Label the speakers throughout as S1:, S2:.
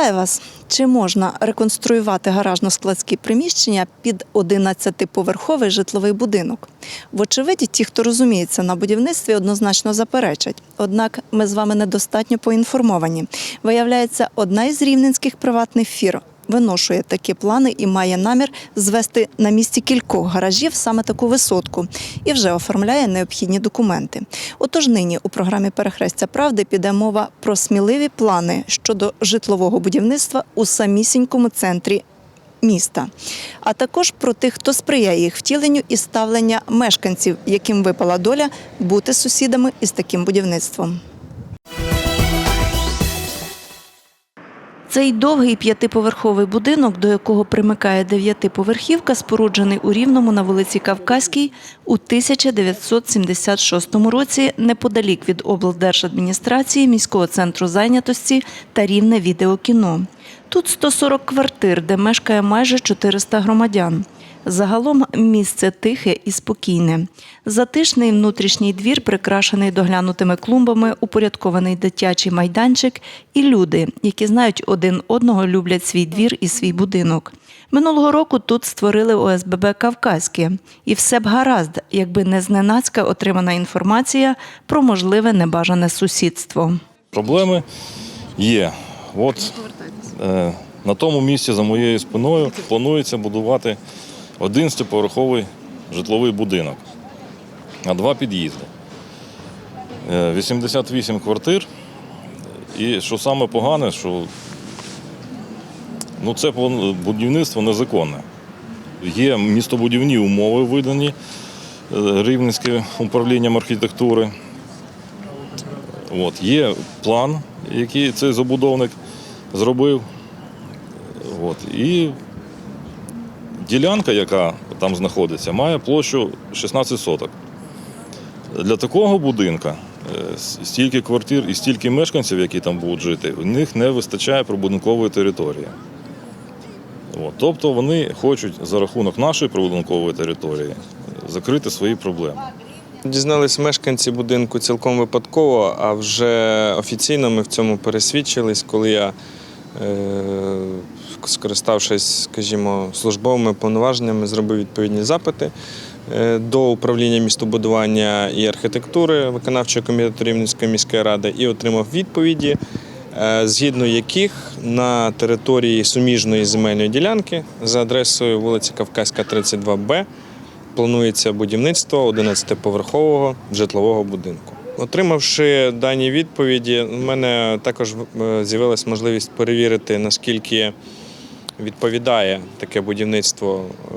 S1: Вітаю вас! Чи можна реконструювати гаражно-складські приміщення під 11-поверховий житловий будинок? Вочевидь, ті, хто розуміється на будівництві, однозначно заперечать. Однак ми з вами недостатньо поінформовані. Виявляється, одна із рівненських приватних фірм виношує такі плани і має намір звести на місці кількох гаражів саме таку висотку і вже оформляє необхідні документи. Отож, нині у програмі Перехрестя правди піде мова про сміливі плани щодо житлового будівництва у самісінькому центрі. Міста, а також про тих, хто сприяє їх втіленню і ставлення мешканців, яким випала доля бути сусідами із таким будівництвом. Цей довгий п'ятиповерховий будинок, до якого примикає дев'ятиповерхівка, споруджений у Рівному на вулиці Кавказькій у 1976 році неподалік від облдержадміністрації, міського центру зайнятості та рівне відеокіно. Тут 140 квартир, де мешкає майже 400 громадян. Загалом місце тихе і спокійне. Затишний внутрішній двір, прикрашений доглянутими клумбами, упорядкований дитячий майданчик і люди, які знають один одного, люблять свій двір і свій будинок. Минулого року тут створили ОСББ Кавказьке. І все б гаразд, якби не зненацька отримана інформація про можливе небажане сусідство.
S2: Проблеми є. От е, на тому місці за моєю спиною планується будувати 11-поверховий житловий будинок на два під'їзди. Е, 88 квартир. І що саме погане, що ну, це будівництво незаконне. Є містобудівні умови видані е, Рівненським управлінням архітектури. От, є план, який цей забудовник зробив. От, і ділянка, яка там знаходиться, має площу 16 соток. Для такого будинка е, стільки квартир і стільки мешканців, які там будуть жити, в них не вистачає прибудинкової території. От, тобто вони хочуть за рахунок нашої прибудинкової території закрити свої проблеми.
S3: Дізнались мешканці будинку цілком випадково, а вже офіційно ми в цьому пересвідчились, коли я, е, скориставшись, скажімо, службовими повноваженнями, зробив відповідні запити е, до управління містобудування і архітектури виконавчого комітету Рівненської міської ради і отримав відповіді, е, згідно яких на території суміжної земельної ділянки за адресою вулиця Кавказька, 32Б планується будівництво 11-поверхового житлового будинку. Отримавши дані відповіді, у мене також е, з'явилася можливість перевірити, наскільки відповідає таке будівництво, е,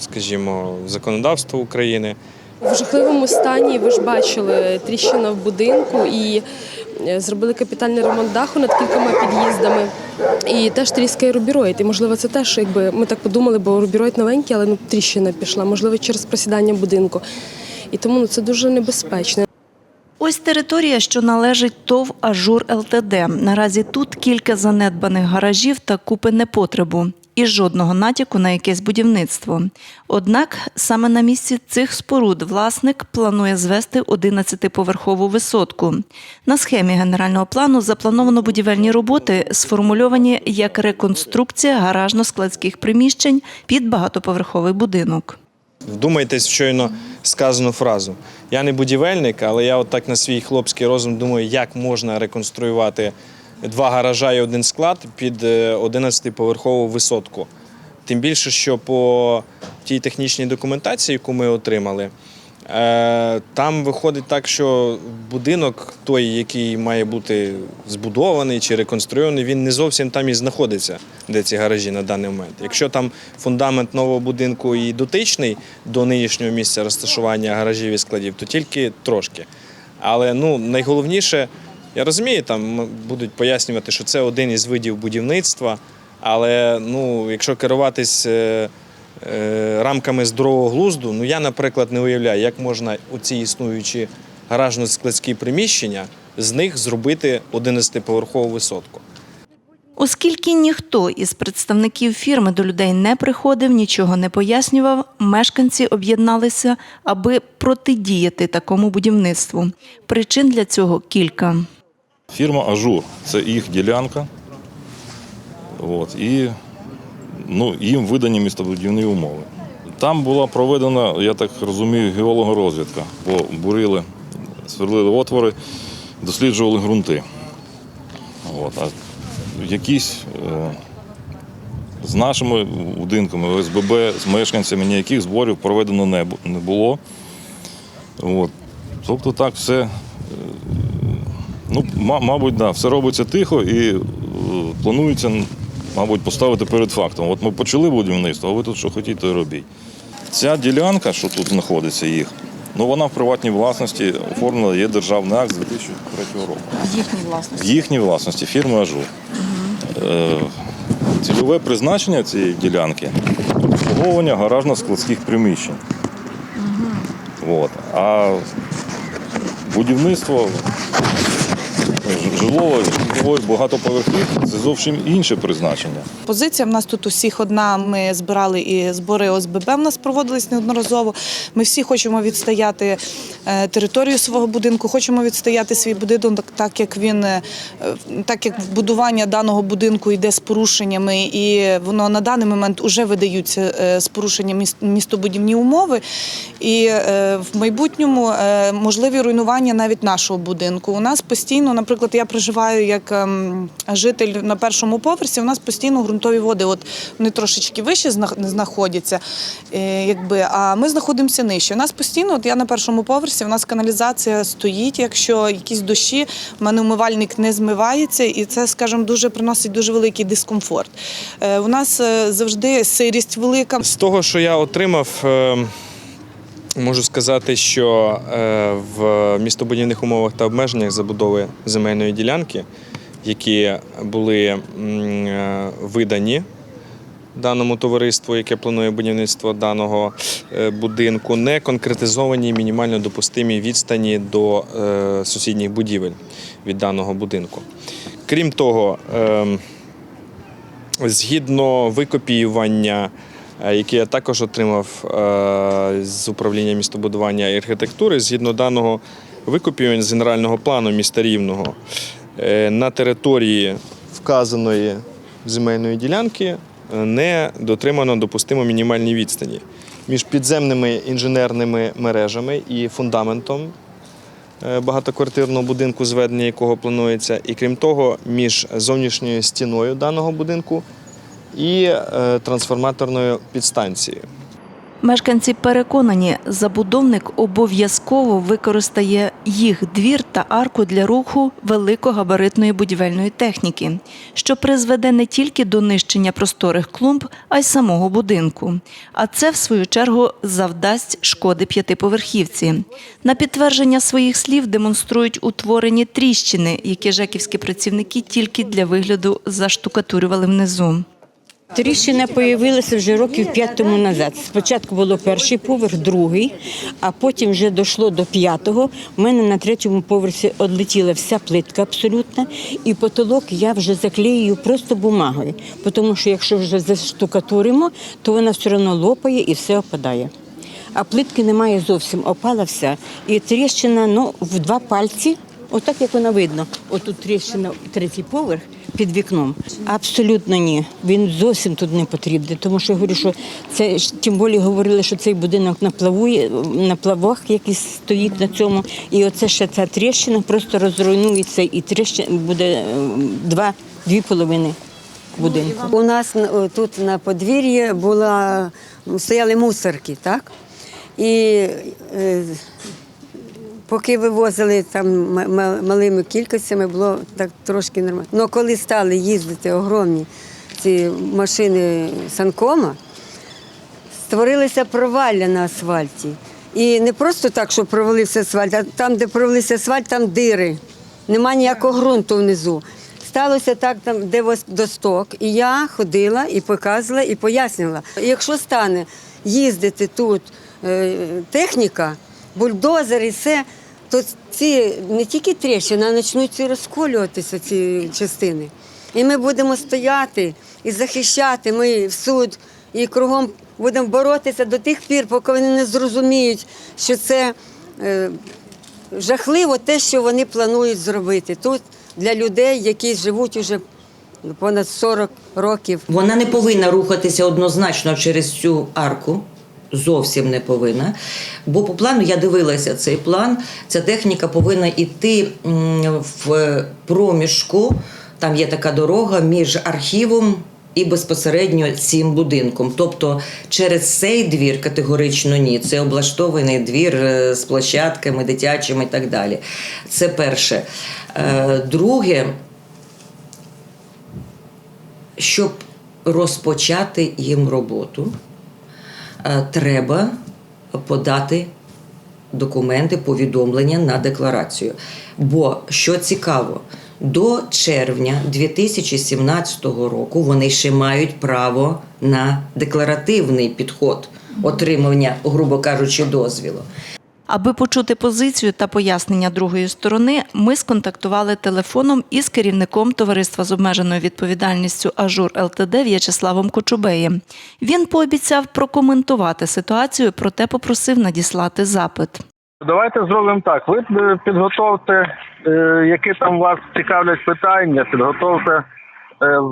S3: скажімо, законодавству України.
S4: В жахливому стані ви ж бачили тріщина в будинку і е, зробили капітальний ремонт даху над кількома під'їздами. І теж тріскає рубіроїд. І можливо, це теж, якби ми так подумали, бо рубіроїд новенький, але ну тріщина пішла, можливо, через просідання будинку. І тому ну, це дуже небезпечно.
S1: Ось територія, що належить ТОВ Ажур ЛТД. Наразі тут кілька занедбаних гаражів та купи непотребу. І жодного натяку на якесь будівництво. Однак саме на місці цих споруд власник планує звести 11-поверхову висотку. На схемі генерального плану заплановано будівельні роботи, сформульовані як реконструкція гаражно-складських приміщень під багатоповерховий будинок.
S3: Вдумайтесь в щойно сказану фразу. Я не будівельник, але я от так на свій хлопський розум думаю, як можна реконструювати два гаража і один склад під е, 11-поверхову висотку. Тим більше, що по тій технічній документації, яку ми отримали, е, там виходить так, що будинок, той, який має бути збудований чи реконструйований, він не зовсім там і знаходиться, де ці гаражі на даний момент. Якщо там фундамент нового будинку і дотичний до нинішнього місця розташування гаражів і складів, то тільки трошки. Але ну, найголовніше, я розумію, там будуть пояснювати, що це один із видів будівництва, але ну, якщо керуватись е, е, рамками здорового глузду, ну я, наприклад, не уявляю, як можна у ці існуючі гаражно-складські приміщення з них зробити 11-поверхову висотку.
S1: Оскільки ніхто із представників фірми до людей не приходив, нічого не пояснював, мешканці об'єдналися, аби протидіяти такому будівництву. Причин для цього кілька.
S2: Фірма Ажур це їх ділянка. От, і ну, їм видані містобудівні умови. Там була проведена, я так розумію, геологорозвідка, бо бурили, сверлили отвори, досліджували ґрунти. От, а якісь е, з нашими будинками, ОСББ, з мешканцями ніяких зборів проведено не, не було. От. Тобто так все, е, ну, ма- мабуть, да, все робиться тихо і е, планується, мабуть, поставити перед фактом. От ми почали будівництво, а ви тут що хотіте, робіть. Ця ділянка, що тут знаходиться їх, ну вона в приватній власності оформлена, є державний акт з 2003 року.
S5: їхній
S2: В
S5: власності.
S2: їхній власності фірми Ажур. Е, Цільове призначення цієї ділянки обслуговування гаражно-складських приміщень. От. А будівництво ж- житлової багатоповерхівки це зовсім інше призначення.
S5: Позиція в нас тут усіх одна. Ми збирали і збори ОСББ в нас проводились неодноразово. Ми всі хочемо відстояти е, територію свого будинку, хочемо відстояти свій будинок, так як він е, так як будування даного будинку йде з порушеннями, і воно на даний момент вже видаються е, з порушенням міс- містобудівні умови. І в майбутньому можливі руйнування навіть нашого будинку. У нас постійно, наприклад, я проживаю як ем, житель на першому поверсі. У нас постійно ґрунтові води. От вони трошечки вище знаходяться, е, якби, а ми знаходимося нижче. У нас постійно, от я на першому поверсі, у нас каналізація стоїть. Якщо якісь дощі, в мене умивальник не змивається, і це, скажімо, дуже приносить дуже великий дискомфорт. Е, У нас е, завжди сирість велика.
S3: З того, що я отримав, можу сказати, що в містобудівних умовах та обмеженнях забудови земельної ділянки, які були е, видані даному товариству, яке планує будівництво даного е, будинку, не конкретизовані мінімально допустимі відстані до е, сусідніх будівель від даного будинку. Крім того, ем, Згідно викопіювання, яке я також отримав з управління містобудування і архітектури, згідно даного викопіювання з генерального плану міста Рівного, на території вказаної земельної ділянки е, не дотримано допустимо мінімальні відстані між підземними інженерними мережами і фундаментом е, багатоквартирного будинку, зведення якого планується, і крім того, між зовнішньою стіною даного будинку і е, трансформаторною підстанцією.
S1: Мешканці переконані, забудовник обов'язково використає їх двір та арку для руху великогабаритної будівельної техніки, що призведе не тільки до нищення просторих клумб, а й самого будинку. А це, в свою чергу, завдасть шкоди п'ятиповерхівці. На підтвердження своїх слів демонструють утворені тріщини, які жеківські працівники тільки для вигляду заштукатурювали внизу.
S6: Тріщина з'явилася вже років п'ять тому назад. Спочатку було перший поверх, другий, а потім вже дійшло до п'ятого. У мене на третьому поверсі відлетіла вся плитка абсолютно, і потолок я вже заклеюю просто бумагою, тому що якщо вже заштукатуримо, то вона все одно лопає і все опадає. А плитки немає зовсім, опала вся. І тріщина ну, в два пальці, отак як вона видно. Отут тріщина, третій поверх під вікном. Абсолютно ні. Він зовсім тут не потрібний. Тому що я говорю, що це тим більше говорили, що цей будинок наплавує на плавах якийсь стоїть на цьому. І оце ще ця тріщина просто розруйнується, і тріщина буде е, два, дві половини будинку.
S7: У нас тут на подвір'ї була, стояли мусорки, так? І е, поки вивозили там малими кількостями, було так трошки нормально. Але коли стали їздити огромні ці машини санкома, створилися провалля на асфальті. І не просто так, що провалився асфальт, а там, де провалився асфальт, там дири. Нема ніякого ґрунту внизу. Сталося так, там, де досток. І я ходила і показувала, і пояснювала. Якщо стане їздити тут е, техніка, бульдозер і все, то ці не тільки тріщини, а почнуть розколюватися ці частини. І ми будемо стояти і захищати. Ми в суд і кругом будемо боротися до тих пір, поки вони не зрозуміють, що це е, жахливо те, що вони планують зробити тут для людей, які живуть уже понад 40 років.
S8: Вона не повинна рухатися однозначно через цю арку. Зовсім не повинна. Бо по плану я дивилася цей план. Ця техніка повинна йти в проміжку. Там є така дорога між архівом і безпосередньо цим будинком. Тобто через цей двір категорично ні. Це облаштований двір е, з площадками дитячими і так далі. Це перше. Е, Друге, щоб розпочати їм роботу, треба подати документи, повідомлення на декларацію. Бо що цікаво, до червня 2017 року вони ще мають право на декларативний підход отримання, грубо кажучи, дозвілу.
S1: Аби почути позицію та пояснення другої сторони, ми сконтактували телефоном із керівником товариства з обмеженою відповідальністю Ажур ЛТД В'ячеславом Кочубеєм. Він пообіцяв прокоментувати ситуацію, проте попросив надіслати запит.
S9: Давайте зробимо так. Ви е, підготовте, е, які там вас цікавлять питання, підготовте е,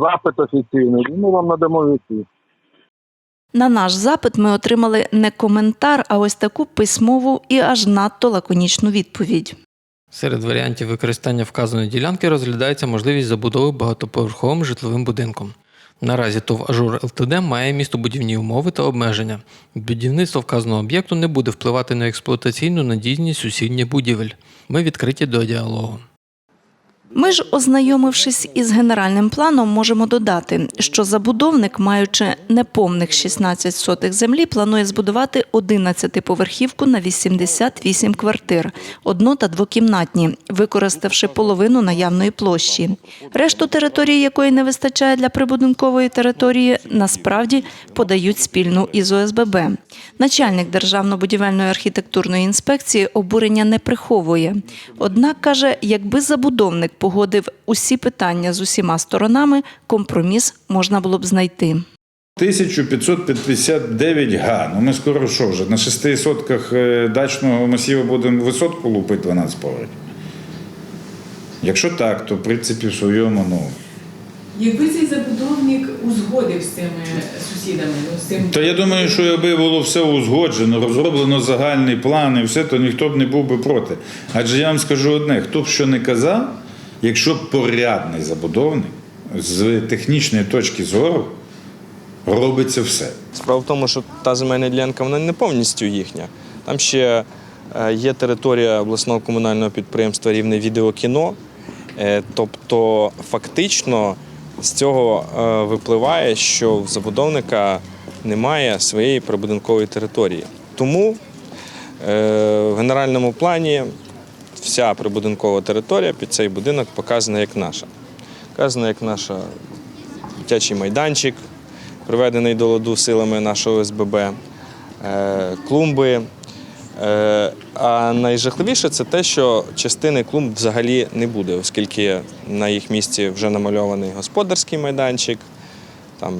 S9: запит офіційний, ми вам надамо відповідь.
S1: На наш запит ми отримали не коментар, а ось таку письмову і аж надто лаконічну відповідь.
S10: Серед варіантів використання вказаної ділянки розглядається можливість забудови багатоповерховим житловим будинком. Наразі ТОВ Ажур ЛТД має містобудівні умови та обмеження. Будівництво вказаного об'єкту не буде впливати на експлуатаційну надійність сусідніх будівель. Ми відкриті до діалогу.
S1: Ми ж, ознайомившись із генеральним планом, можемо додати, що забудовник, маючи неповних 16 сотих землі, планує збудувати 11-поверхівку на 88 квартир, одно- та двокімнатні, використавши половину наявної площі. Решту території, якої не вистачає для прибудинкової території, насправді подають спільну із ОСББ. Начальник Державно-будівельної архітектурної інспекції обурення не приховує. Однак каже, якби забудовник погодив усі питання з усіма сторонами, компроміс можна було б знайти.
S11: 1559 га. Ну ми скоро що вже? На 6 сотках е, дачного масиву будемо висотку лупити 12 поверхів. Якщо так, то в принципі в своєму, ну.
S12: Якби цей забудовник узгодив з цими сусідами, ну, з цим
S11: То я думаю, що якби було все узгоджено, розроблено загальний план і все, то ніхто б не був би проти. Адже я вам скажу одне: хто б що не казав, якщо порядний забудовник з технічної точки зору робиться все.
S3: Справа в тому, що та земельна ділянка вона не повністю їхня. Там ще е, є територія обласного комунального підприємства рівне відеокіно. Е, Тобто, фактично з цього е, випливає, що в забудовника немає своєї прибудинкової території. Тому в генеральному плані вся прибудинкова територія під цей будинок показана як наша. Показана як наша дитячий майданчик, приведений до ладу силами нашого СББ, е, клумби. Е, А найжахливіше це те, що частини клумб взагалі не буде, оскільки на їх місці вже намальований господарський майданчик, там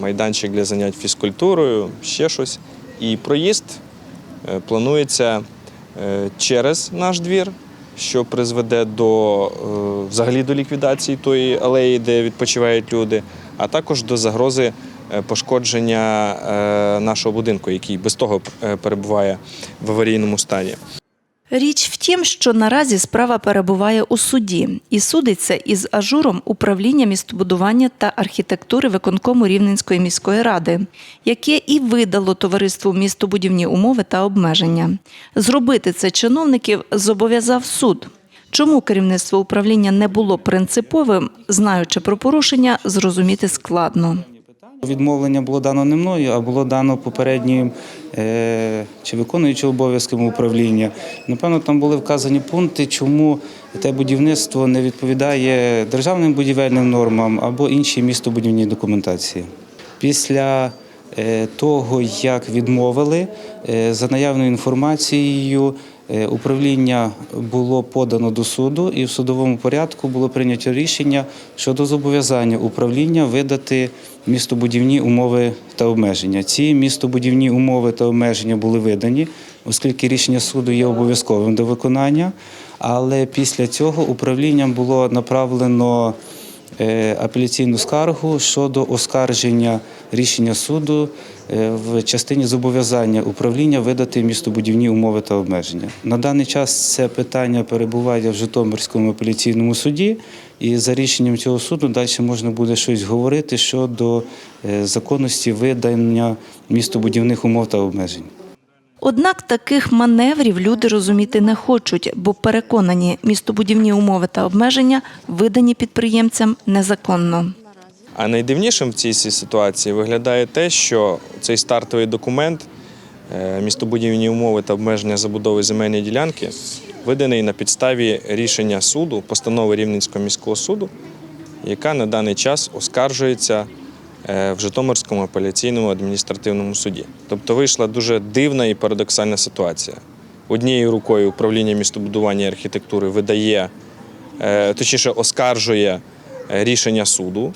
S3: майданчик для занять фізкультурою, ще щось. І проїзд е, планується через наш двір, що призведе до е, взагалі до ліквідації тої алеї, де відпочивають люди, а також до загрози е, пошкодження е, нашого будинку, який без того е, перебуває в аварійному стані.
S1: Річ в тім, що наразі справа перебуває у суді і судиться із ажуром управління містобудування та архітектури виконкому Рівненської міської ради, яке і видало товариству містобудівні умови та обмеження. Зробити це чиновників зобов'язав суд. Чому керівництво управління не було принциповим, знаючи про порушення, зрозуміти складно.
S13: Відмовлення було дано не мною, а було дано попереднім е, чи виконуючим обов'язками управління. Напевно, там були вказані пункти, чому те будівництво не відповідає державним будівельним нормам або іншій містобудівній документації. Після е, того, як відмовили, е, за наявною інформацією, управління було подано до суду, і в судовому порядку було прийнято рішення щодо зобов'язання управління видати містобудівні умови та обмеження. Ці містобудівні умови та обмеження були видані, оскільки рішення суду є обов'язковим до виконання. Але після цього управлінням було направлено е, апеляційну скаргу щодо оскарження рішення суду е, в частині зобов'язання управління видати містобудівні умови та обмеження. На даний час це питання перебуває в Житомирському апеляційному суді, і за рішенням цього суду далі можна буде щось говорити щодо е, законності видання містобудівних умов та обмежень.
S1: Однак таких маневрів люди розуміти не хочуть, бо переконані, містобудівні умови та обмеження видані підприємцям незаконно.
S3: А найдивнішим в цій ситуації виглядає те, що цей стартовий документ е, містобудівні умови та обмеження забудови земельної ділянки виданий на підставі рішення суду, постанови Рівненського міського суду, яка на даний час оскаржується в Житомирському апеляційному адміністративному суді. Тобто вийшла дуже дивна і парадоксальна ситуація. Однією рукою управління містобудування і архітектури видає, е, точніше, оскаржує е, рішення суду,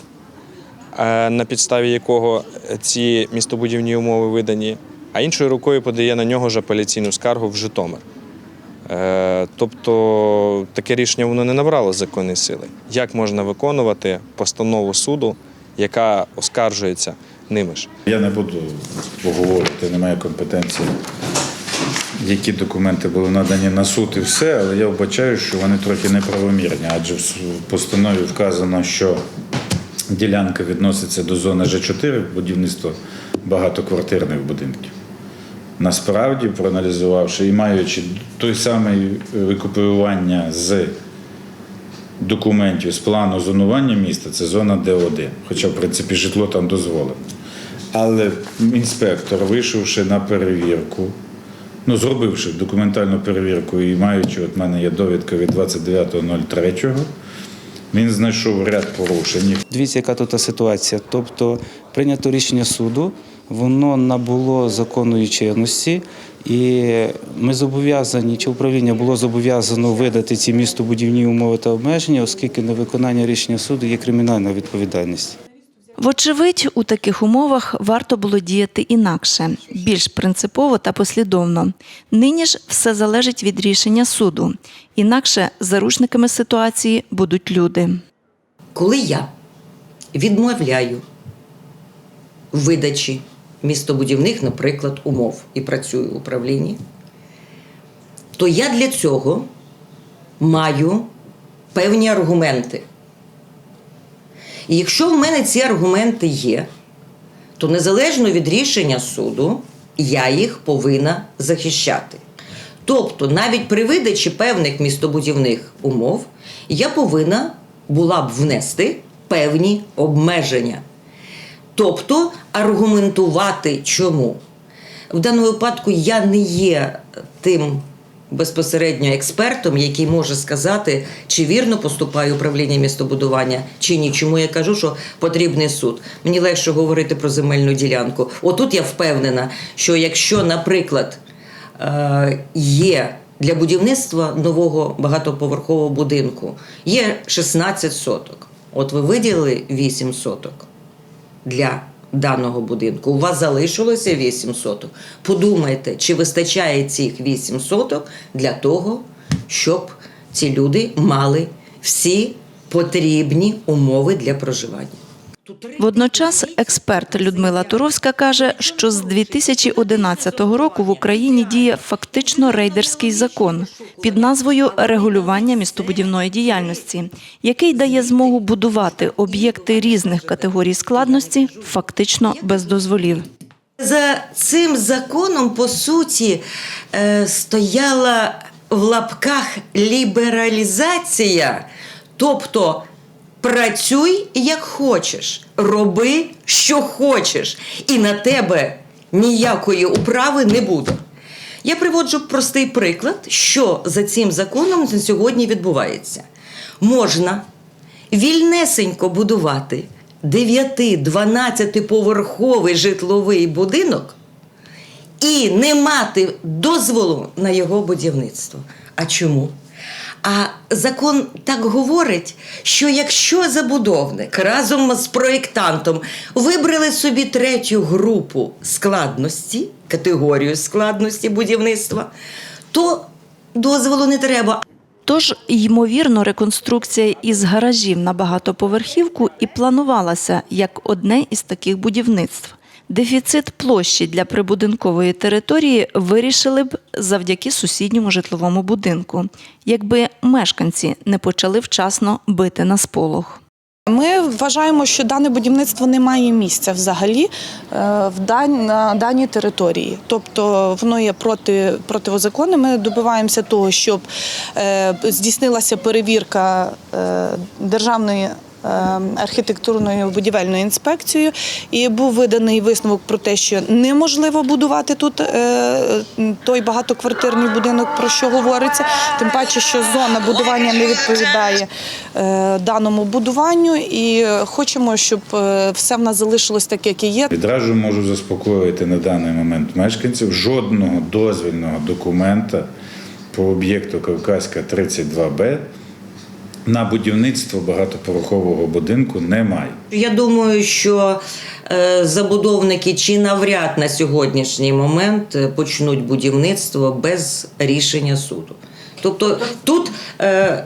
S3: е, на підставі якого ці містобудівні умови видані, а іншою рукою подає на нього ж апеляційну скаргу в Житомир. Е, Тобто таке рішення воно не набрало законної сили. Як можна виконувати постанову суду, яка оскаржується ними ж?
S11: Я не буду поговорити, немає компетенції, які документи були надані на суд і все, але я вбачаю, що вони трохи неправомірні, адже в постанові вказано, що ділянка відноситься до зони Ж4 будівництва багатоквартирних будинків. Насправді, проаналізувавши і маючи той самий викопіювання з документів з плану зонування міста, це зона Д1, хоча, в принципі, житло там дозволено. Але інспектор, вийшовши на перевірку, ну, зробивши документальну перевірку і маючи, от мене є довідка від 29.03, він знайшов ряд порушень.
S13: Дивіться, яка тут ситуація. Тобто прийнято рішення суду, воно набуло законної чинності, і ми зобов'язані, чи управління було зобов'язано видати ці містобудівні умови та обмеження, оскільки на виконання рішення суду є кримінальна відповідальність.
S1: Вочевидь, у таких умовах варто було діяти інакше, більш принципово та послідовно. Нині ж все залежить від рішення суду. Інакше заручниками ситуації будуть люди.
S8: Коли я відмовляю в видачі містобудівних, наприклад, умов і працюю в управлінні, то я для цього маю певні аргументи. І якщо в мене ці аргументи є, то незалежно від рішення суду я їх повинна захищати. Тобто, навіть при видачі певних містобудівних умов я повинна була б внести певні обмеження. Тобто аргументувати чому. В даному випадку я не є тим безпосередньо експертом, який може сказати, чи вірно поступає управління містобудування, чи ні. Чому я кажу, що потрібний суд. Мені легше говорити про земельну ділянку. Отут я впевнена, що якщо, наприклад, е, є для будівництва нового багатоповерхового будинку є 16 соток. От ви виділили 8 соток для даного будинку. У вас залишилося 8 соток. Подумайте, чи вистачає цих 8 соток для того, щоб ці люди мали всі потрібні умови для проживання.
S1: Водночас експерт Людмила Туровська каже, що з 2011 року в Україні діє фактично рейдерський закон під назвою регулювання містобудівної діяльності, який дає змогу будувати об'єкти різних категорій складності фактично без дозволів.
S8: За цим законом, по суті, е, стояла в лапках лібералізація, тобто працюй як хочеш, роби, що хочеш, і на тебе ніякої управи не буде. Я приводжу простий приклад, що за цим законом на сьогодні відбувається. Можна вільнесенько будувати 9-12 поверховий житловий будинок і не мати дозволу на його будівництво. А чому? А закон так говорить, що якщо забудовник разом з проєктантом вибрали собі третю групу складності, категорію складності будівництва, то дозволу не треба.
S1: Тож, ймовірно, реконструкція із гаражів на багатоповерхівку і планувалася як одне із таких будівництв. Дефіцит площі для прибудинкової території вирішили б завдяки сусідньому житловому будинку, якби мешканці не почали вчасно бити на сполох.
S5: Ми вважаємо, що дане будівництво не має місця взагалі е, в дан- на даній території. Тобто воно є проти противозаконним. Ми добиваємося того, щоб е, здійснилася перевірка е, державної. Е, Архітектурною будівельною інспекцією і був виданий висновок про те, що неможливо будувати тут е, той багатоквартирний будинок, про що говориться. Тим паче, що зона будування не відповідає е, даному будуванню, і хочемо, щоб е, все в нас залишилось так, як і є.
S11: Відразу можу заспокоїти на даний момент мешканців. Жодного дозвільного документа по об'єкту Кавказька 32Б на будівництво багатоповерхового будинку немає.
S8: Я думаю, що е, забудовники чи навряд на сьогоднішній момент е, почнуть будівництво без рішення суду. Тобто тут е,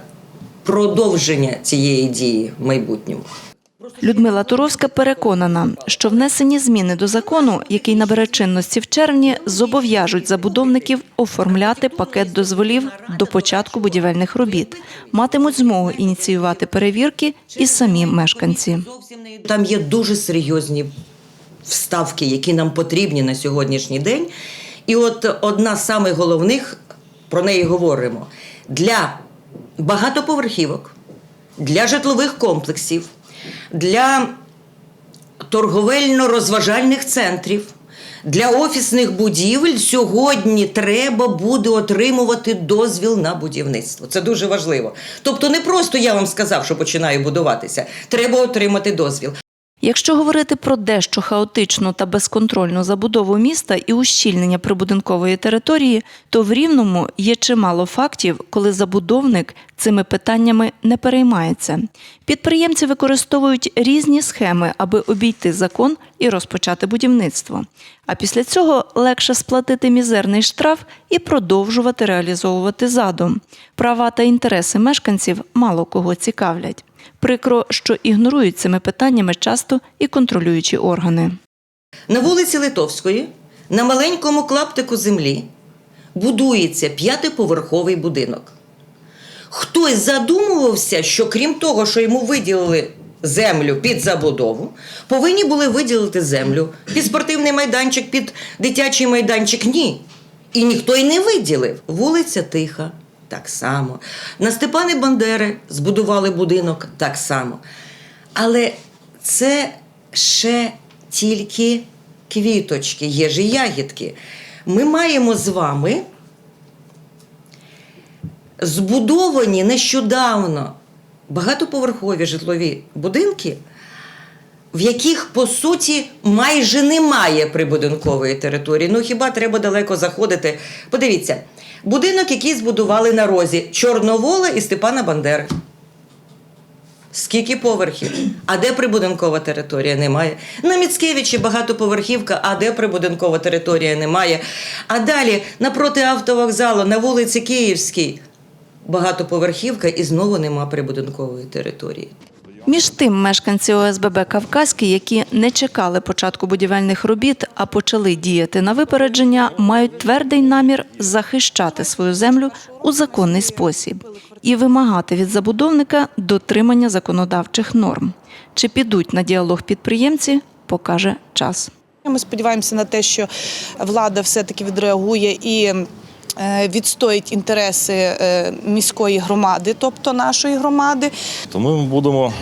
S8: продовження цієї дії в майбутньому.
S1: Людмила Туровська переконана, що внесені зміни до закону, який набере чинності в червні, зобов'яжуть забудовників оформляти пакет дозволів до початку будівельних робіт, матимуть змогу ініціювати перевірки і самі мешканці.
S8: Там є дуже серйозні вставки, які нам потрібні на сьогоднішній день. І от одна з самих головних, про неї говоримо, для багатоповерхівок, для житлових комплексів, для торговельно-розважальних центрів. Для офісних будівель сьогодні треба буде отримувати дозвіл на будівництво. Це дуже важливо. Тобто, не просто я вам сказав, що починаю будуватися. Треба отримати дозвіл.
S1: Якщо говорити про дещо хаотичну та безконтрольну забудову міста і ущільнення прибудинкової території, то в Рівному є чимало фактів, коли забудовник цими питаннями не переймається. Підприємці використовують різні схеми, аби обійти закон і розпочати будівництво. А після цього легше сплатити мізерний штраф і продовжувати реалізовувати задум. Права та інтереси мешканців мало кого цікавлять. Прикро, що ігнорують цими питаннями часто і контролюючі органи.
S8: На вулиці Литовської, на маленькому клаптику землі, будується п'ятиповерховий будинок. Хтось задумувався, що крім того, що йому виділили землю під забудову, повинні були виділити землю під спортивний майданчик, під дитячий майданчик. Ні. І ніхто й не виділив. Вулиця тиха. Так само. На Степани Бандери збудували будинок так само. Але це ще тільки квіточки, є ж і ягідки. Ми маємо з вами збудовані нещодавно багатоповерхові житлові будинки, в яких, по суті, майже немає прибудинкової території. Ну хіба треба далеко заходити? Подивіться, будинок, який збудували на розі Чорновола і Степана Бандери. Скільки поверхів? А де прибудинкова територія? Немає. На Міцкевичі багатоповерхівка, а де прибудинкова територія немає. А далі напроти автовокзалу на вулиці Київській багатоповерхівка і знову нема прибудинкової території.
S1: Між тим, мешканці ОСББ Кавказький, які не чекали початку будівельних робіт, а почали діяти на випередження, мають твердий намір захищати свою землю у законний спосіб і вимагати від забудовника дотримання законодавчих норм. Чи підуть на діалог підприємці, покаже час.
S5: Ми сподіваємося на те, що влада все-таки відреагує і відстоїть інтереси е, міської громади, тобто нашої громади.
S2: Тому ми будемо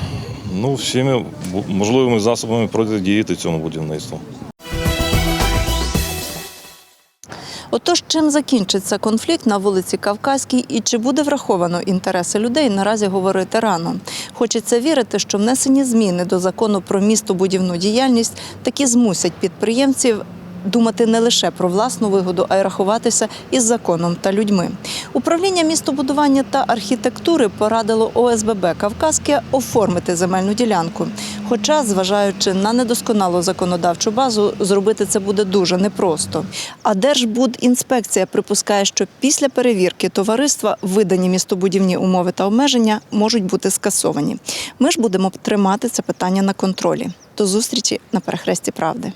S2: ну, всіми можливими засобами протидіяти цьому будівництву.
S1: Отож, чим закінчиться конфлікт на вулиці Кавказькій і чи буде враховано інтереси людей, наразі говорити рано. Хочеться вірити, що внесені зміни до закону про містобудівну діяльність таки змусять підприємців думати не лише про власну вигоду, а й рахуватися із законом та людьми. Управління містобудування та архітектури порадило ОСББ Кавказьке оформити земельну ділянку. Хоча, зважаючи на недосконалу законодавчу базу, зробити це буде дуже непросто. А Держбудінспекція припускає, що після перевірки товариства видані містобудівні умови та обмеження можуть бути скасовані. Ми ж будемо тримати це питання на контролі. До зустрічі на перехресті правди.